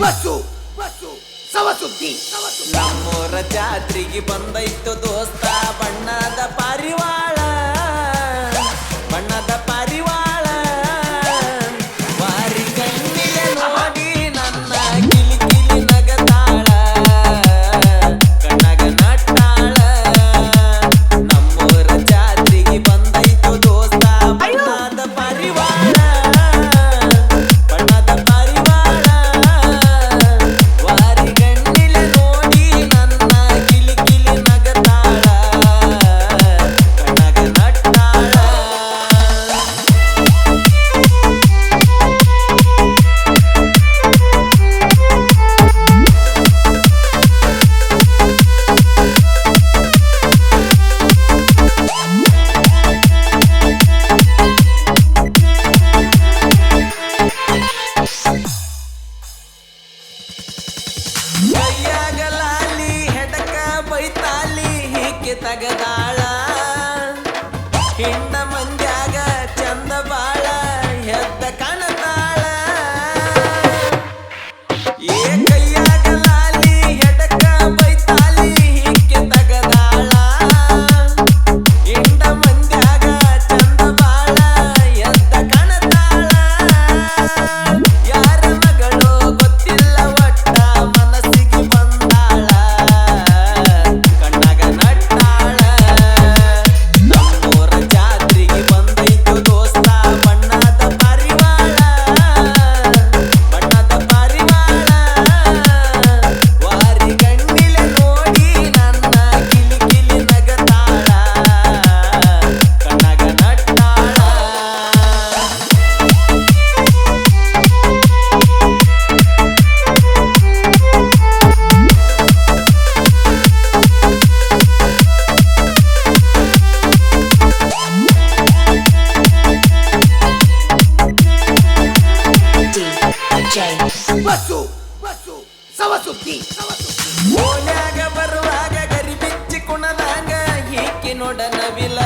Bus bus Savasuddi. ನಮ್ಮೂರ ಜಾತ್ರೆಗೆ ಬಂದೈತು ದೋಸ್ತ 听到 ಬಸ್ಸು ಬಸ್ಸು ಸವ ಸುತ್ತಿ ಓನ್ಯಾಗ ಬರುವಾಗ ಗರಿ ಕುಣದಂಗ ಏಕೆ ನೋಡ ವಿಲ